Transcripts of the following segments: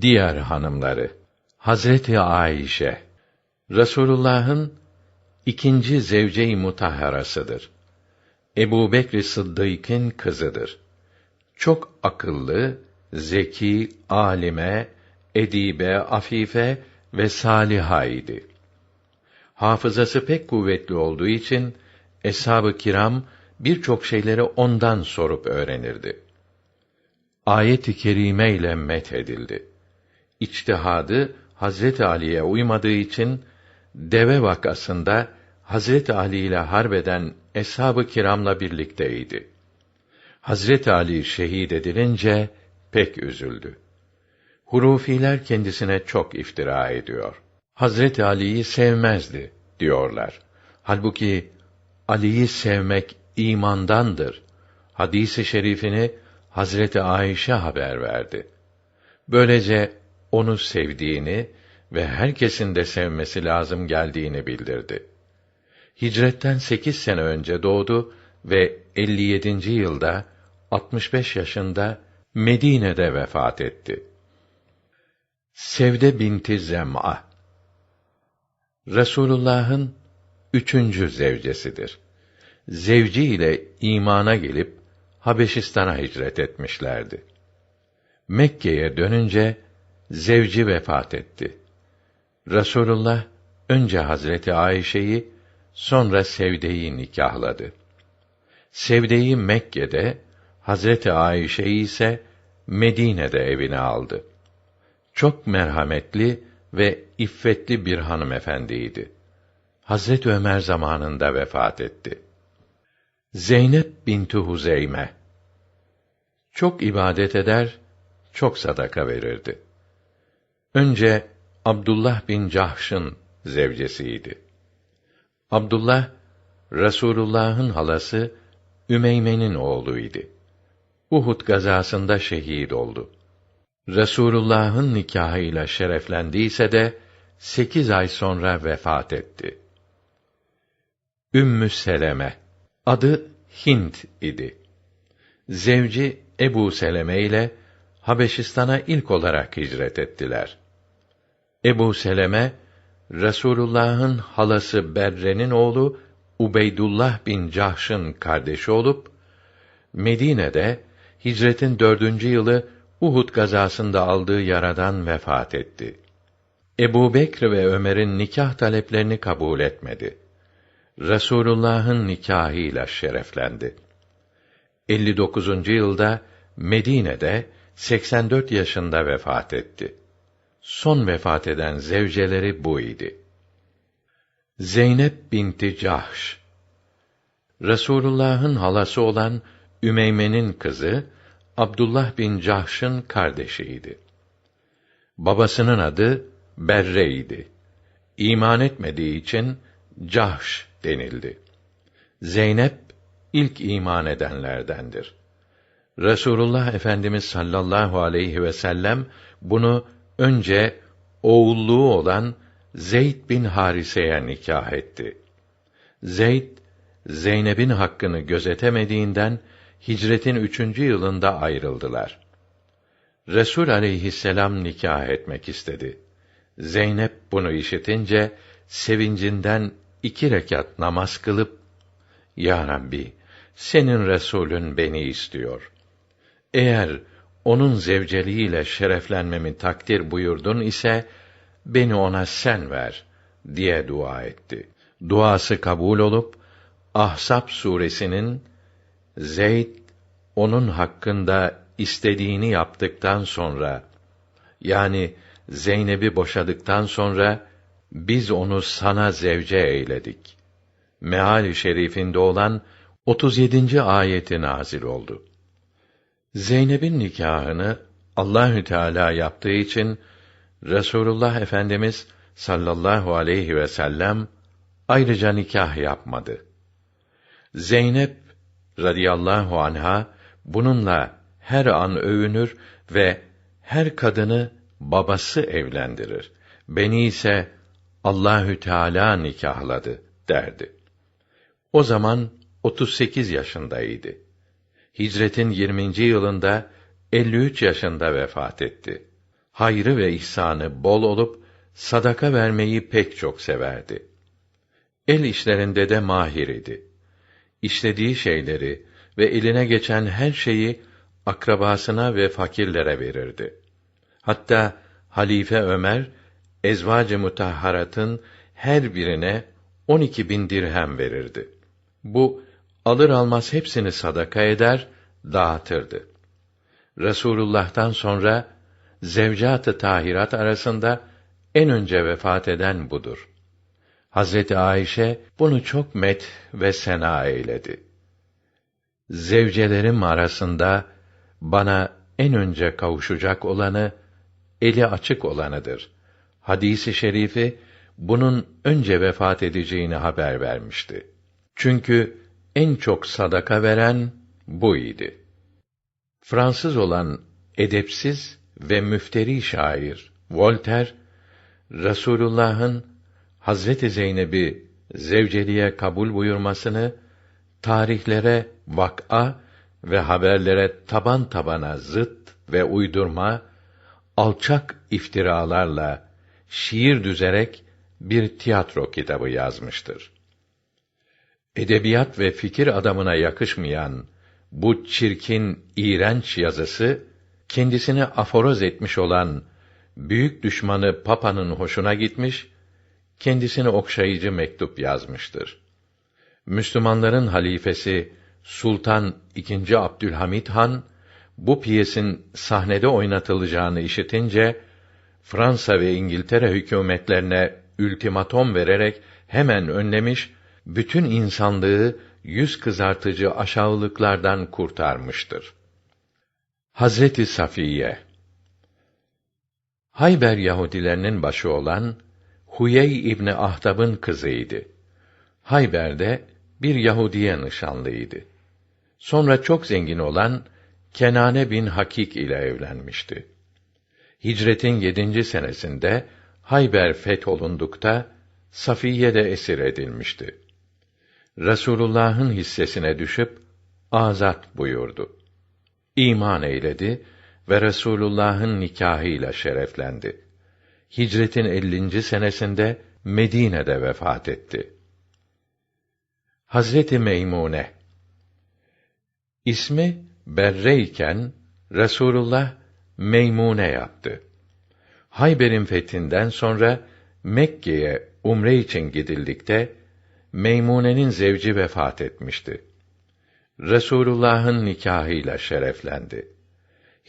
Diğer hanımları Hazreti Ayşe Resulullah'ın ikinci zevce-i mutahharasıdır. Ebu Bekr Sıddık'ın kızıdır. Çok akıllı, zeki, alime, edibe, afife ve saliha idi. Hafızası pek kuvvetli olduğu için eshab-ı kiram birçok şeyleri ondan sorup öğrenirdi. Ayet-i kerime ile met edildi. İçtihadı Hazreti Ali'ye uymadığı için deve vakasında Hazreti Ali ile harbeden eshab-ı kiramla birlikteydi. Hazreti Ali şehit edilince pek üzüldü. Hurufiler kendisine çok iftira ediyor. Hazreti Ali'yi sevmezdi diyorlar. Halbuki Ali'yi sevmek imandandır. Hadisi şerifini Hazreti Ayşe haber verdi. Böylece onu sevdiğini ve herkesin de sevmesi lazım geldiğini bildirdi. Hicretten sekiz sene önce doğdu ve 57. yılda 65 yaşında Medine'de vefat etti. Sevde binti Zem'a Resulullah'ın üçüncü zevcesidir. Zevci ile imana gelip Habeşistan'a hicret etmişlerdi. Mekke'ye dönünce zevci vefat etti. Resulullah önce Hazreti Ayşe'yi sonra Sevde'yi nikahladı. Sevde'yi Mekke'de, Hazreti Ayşe'yi ise Medine'de evine aldı. Çok merhametli ve iffetli bir hanımefendiydi. Hazret Ömer zamanında vefat etti. Zeynep binti Huzeyme çok ibadet eder, çok sadaka verirdi. Önce Abdullah bin Cahş'ın zevcesiydi. Abdullah Resulullah'ın halası Ümeyme'nin oğluydu. Uhud gazasında şehit oldu. Resulullah'ın nikahıyla şereflendiyse de sekiz ay sonra vefat etti. Ümmü Seleme adı Hint idi. Zevci Ebu Seleme ile Habeşistan'a ilk olarak hicret ettiler. Ebu Seleme Resulullah'ın halası Berre'nin oğlu Ubeydullah bin Cahş'ın kardeşi olup Medine'de hicretin dördüncü yılı Uhud gazasında aldığı yaradan vefat etti. Ebu Bekr ve Ömer'in nikah taleplerini kabul etmedi. Resulullah'ın nikahıyla şereflendi. 59. yılda Medine'de 84 yaşında vefat etti. Son vefat eden zevceleri bu idi. Zeynep binti Cahş Resulullah'ın halası olan Ümeyme'nin kızı Abdullah bin Cahş'ın kardeşiydi. Babasının adı Berre idi. İman etmediği için Cahş denildi. Zeynep ilk iman edenlerdendir. Resulullah Efendimiz sallallahu aleyhi ve sellem bunu önce oğulluğu olan Zeyd bin Harise'ye nikah etti. Zeyd Zeynep'in hakkını gözetemediğinden hicretin üçüncü yılında ayrıldılar. Resul aleyhisselam nikah etmek istedi. Zeynep bunu işitince sevincinden iki rekat namaz kılıp Ya Rabbi senin Resulün beni istiyor. Eğer onun zevceliğiyle şereflenmemi takdir buyurdun ise beni ona sen ver diye dua etti. Duası kabul olup Ahsap suresinin Zeyd onun hakkında istediğini yaptıktan sonra yani Zeynep'i boşadıktan sonra biz onu sana zevce eyledik. Meal-i şerifinde olan 37. ayeti nazil oldu. Zeynep'in nikahını Allahü Teala yaptığı için Resulullah Efendimiz sallallahu aleyhi ve sellem ayrıca nikah yapmadı. Zeynep radıyallahu anha bununla her an övünür ve her kadını babası evlendirir. Beni ise Allahü Teala nikahladı derdi. O zaman 38 yaşındaydı. Hicretin 20. yılında 53 yaşında vefat etti. hayrı ve ihsanı bol olup sadaka vermeyi pek çok severdi. El işlerinde de mahir idi. İşlediği şeyleri ve eline geçen her şeyi akrabasına ve fakirlere verirdi. Hatta Halife Ömer ezvacı mutahharatın her birine on iki bin dirhem verirdi. Bu alır almaz hepsini sadaka eder, dağıtırdı. Resulullah'tan sonra zevcat-ı tahirat arasında en önce vefat eden budur. Hazreti Ayşe bunu çok met ve sena eyledi. Zevcelerim arasında bana en önce kavuşacak olanı eli açık olanıdır. Hadisi şerifi bunun önce vefat edeceğini haber vermişti. Çünkü en çok sadaka veren bu idi. Fransız olan edepsiz ve müfteri şair Voltaire Rasulullah'ın Hazreti Zeynep'i zevceliğe kabul buyurmasını tarihlere vak'a ve haberlere taban tabana zıt ve uydurma alçak iftiralarla şiir düzerek bir tiyatro kitabı yazmıştır. Edebiyat ve fikir adamına yakışmayan bu çirkin, iğrenç yazısı kendisini aforoz etmiş olan büyük düşmanı Papa'nın hoşuna gitmiş, kendisine okşayıcı mektup yazmıştır. Müslümanların halifesi Sultan II. Abdülhamit Han bu piyesin sahnede oynatılacağını işitince Fransa ve İngiltere hükümetlerine ultimatom vererek hemen önlemiş, bütün insanlığı yüz kızartıcı aşağılıklardan kurtarmıştır. Hazreti Safiye Hayber Yahudilerinin başı olan Huyey İbni Ahtab'ın kızıydı. Hayber'de bir Yahudiye nişanlıydı. Sonra çok zengin olan Kenane bin Hakik ile evlenmişti. Hicretin yedinci senesinde Hayber fetholundukta Safiye de esir edilmişti. Resulullah'ın hissesine düşüp azat buyurdu. İman eyledi ve Resulullah'ın nikahıyla şereflendi. Hicretin 50. senesinde Medine'de vefat etti. Hazreti Meymune İsmi Berre iken Resulullah Meymune yaptı. Hayber'in fethinden sonra Mekke'ye umre için gidildikte Meymune'nin zevci vefat etmişti. Resulullah'ın nikahıyla şereflendi.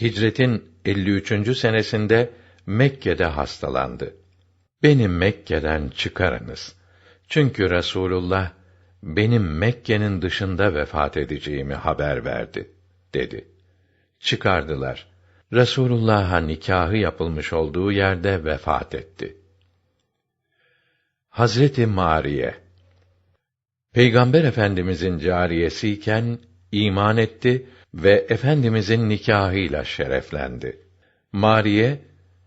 Hicretin 53. senesinde Mekke'de hastalandı. Beni Mekke'den çıkarınız. Çünkü Resulullah benim Mekke'nin dışında vefat edeceğimi haber verdi dedi. Çıkardılar. Resulullah'a nikahı yapılmış olduğu yerde vefat etti. Hazreti Mariye Peygamber Efendimizin cariyesiyken iman etti ve efendimizin nikahıyla şereflendi. Mariye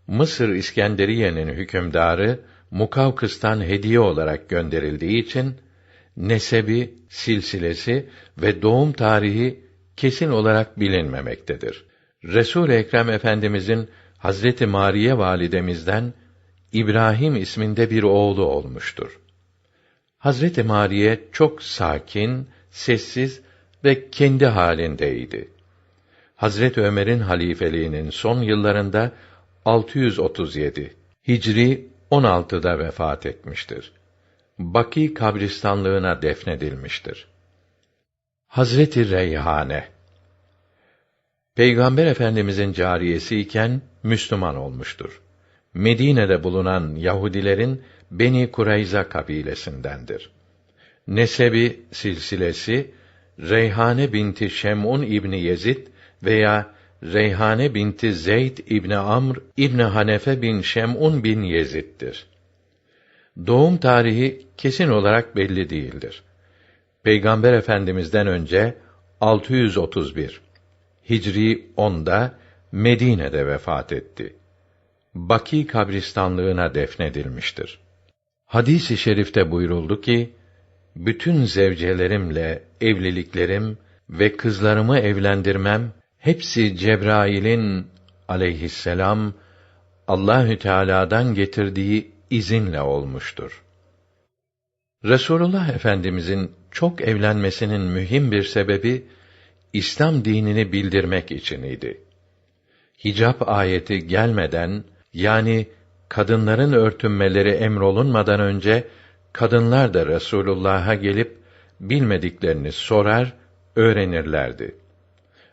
Mısır İskenderiye'nin hükümdarı Mukavkıs'tan hediye olarak gönderildiği için nesebi, silsilesi ve doğum tarihi kesin olarak bilinmemektedir. Resul Ekrem Efendimizin Hazreti Mariye validemizden İbrahim isminde bir oğlu olmuştur. Hazreti Mariye çok sakin, sessiz ve kendi halindeydi. Hazret Ömer'in halifeliğinin son yıllarında 637 Hicri 16'da vefat etmiştir. Baki kabristanlığına defnedilmiştir. Hazreti Reyhane Peygamber Efendimizin cariyesi iken Müslüman olmuştur. Medine'de bulunan Yahudilerin Beni Kurayza kabilesindendir. Nesebi silsilesi Reyhane binti Şem'un İbni Yezid veya Reyhane binti Zeyd İbni Amr İbni Hanefe bin Şem'un bin Yezid'dir. Doğum tarihi kesin olarak belli değildir. Peygamber Efendimizden önce 631 Hicri 10'da Medine'de vefat etti. Baki kabristanlığına defnedilmiştir. Hadis-i şerifte buyuruldu ki, bütün zevcelerimle evliliklerim ve kızlarımı evlendirmem hepsi Cebrail'in aleyhisselam Allahü Teala'dan getirdiği izinle olmuştur. Resulullah Efendimizin çok evlenmesinin mühim bir sebebi İslam dinini bildirmek için idi. Hicap ayeti gelmeden yani kadınların örtünmeleri emrolunmadan önce kadınlar da Resulullah'a gelip bilmediklerini sorar, öğrenirlerdi.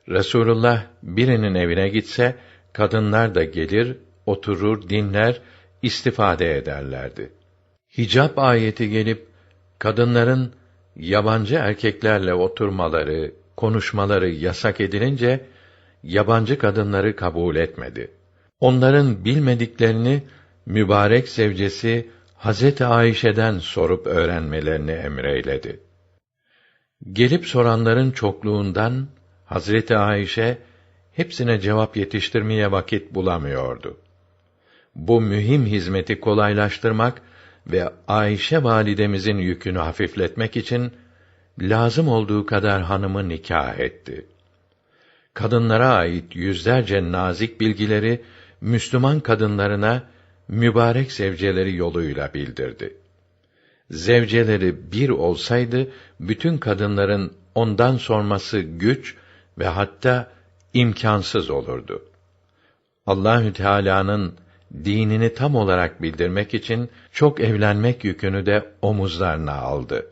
Resulullah birinin evine gitse kadınlar da gelir, oturur, dinler, istifade ederlerdi. Hicap ayeti gelip kadınların yabancı erkeklerle oturmaları, konuşmaları yasak edilince yabancı kadınları kabul etmedi. Onların bilmediklerini mübarek zevcesi Hazreti Ayşe'den sorup öğrenmelerini emreyledi. Gelip soranların çokluğundan Hazreti Ayşe hepsine cevap yetiştirmeye vakit bulamıyordu. Bu mühim hizmeti kolaylaştırmak ve Ayşe validemizin yükünü hafifletmek için lazım olduğu kadar hanımı nikah etti. Kadınlara ait yüzlerce nazik bilgileri Müslüman kadınlarına mübarek zevceleri yoluyla bildirdi. Zevceleri bir olsaydı bütün kadınların ondan sorması güç ve hatta imkansız olurdu. Allahü Teala'nın dinini tam olarak bildirmek için çok evlenmek yükünü de omuzlarına aldı.